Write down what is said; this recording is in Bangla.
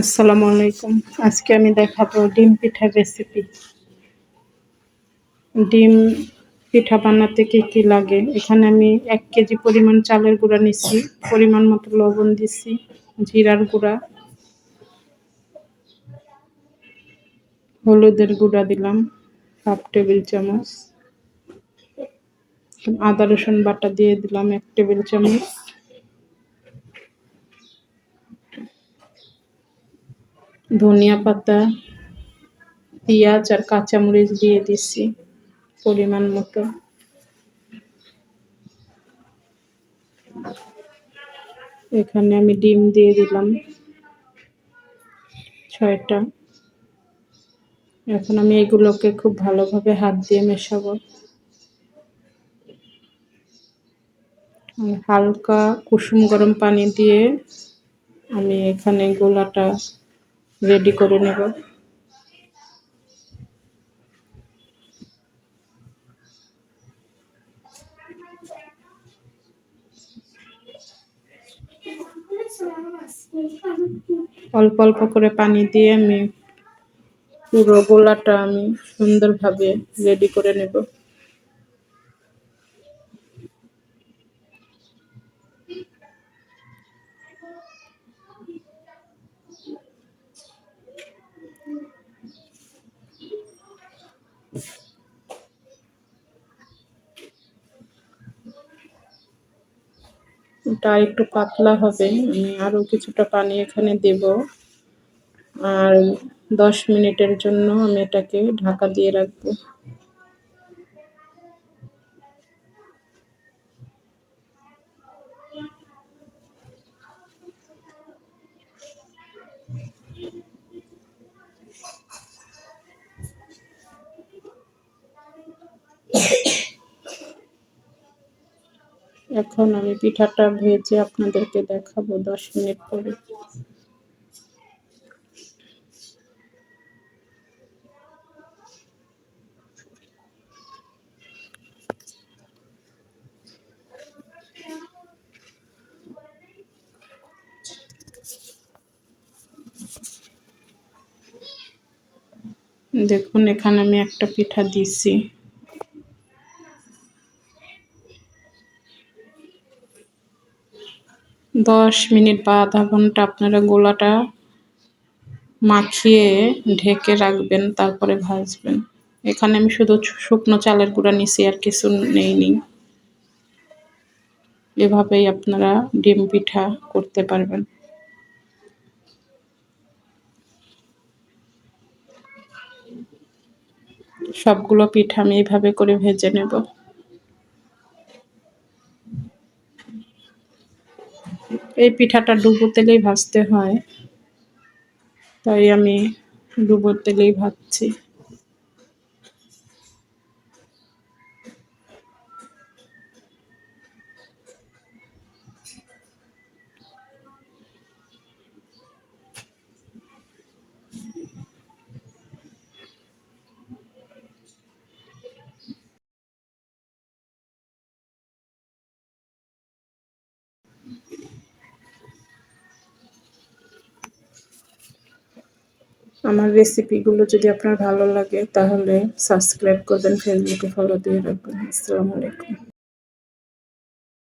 আসসালামু আলাইকুম। আজকে আমি দেখাবো ডিম পিঠার রেসিপি ডিম পিঠা বানাতে কি কি লাগে? এখানে আমি এক কেজি পরিমাণ চালের গুঁড়া নিচ্ছি পরিমাণ মতো লবণ দিচ্ছি জিরার গুঁড়া, হলুদের গুঁড়া দিলাম হাফ টেবিল চামচ, আদা রসুন বাটা দিয়ে দিলাম এক টেবিল চামচ। ধনিয়া পাতা, পেঁয়াজ আর কাঁচামরিচ দিয়ে দিচ্ছি পরিমাণ মতো। এখানে আমি ডিম দিয়ে দিলাম ছয়টা। এখন আমি এগুলোকে খুব ভালোভাবে হাত দিয়ে মেশাবো। হালকা কুসুম গরম পানি দিয়ে আমি এখানে গোলাটা রেডি করে নেব। অল্প অল্প করে পানি দিয়ে আমি পুরো গোলাটা আমি সুন্দরভাবে রেডি করে নেব। ওটা একটু পাতলা হবে। আমি আরও কিছুটা পানি এখানে দেব। আর দশ মিনিটের জন্য আমি এটাকে ঢাকা দিয়ে রাখব। এখন আমি পিঠাটা ভেজে আপনাদেরকে দেখাবো দশ মিনিট পরে। দেখুন, এখানে আমি একটা পিঠা দিছি দশ মিনিট বা আধা ঘণ্টা আপনারা গোলাটা মাখিয়ে ঢেকে রাখবেন, তারপরে ভাজবেন। এখানে আমি শুধু শুকনো চালের গুঁড়া নিছি আর কিছু নেইনি এভাবেই আপনারা ডিম পিঠা করতে পারবেন। সবগুলো পিঠা আমি এইভাবে করে ভেজে নেব। এই পিঠাটা ডুবো তেলেই ভাজতে হয়। তাই আমি ডুবো তেলেই ভাজছি। আমার রেসিপিগুলো যদি আপনার ভালো লাগে, তাহলে সাবস্ক্রাইব করবেন, ফেসবুকে ফলো দিয়ে রাখবেন। আসসালামু আলাইকুম।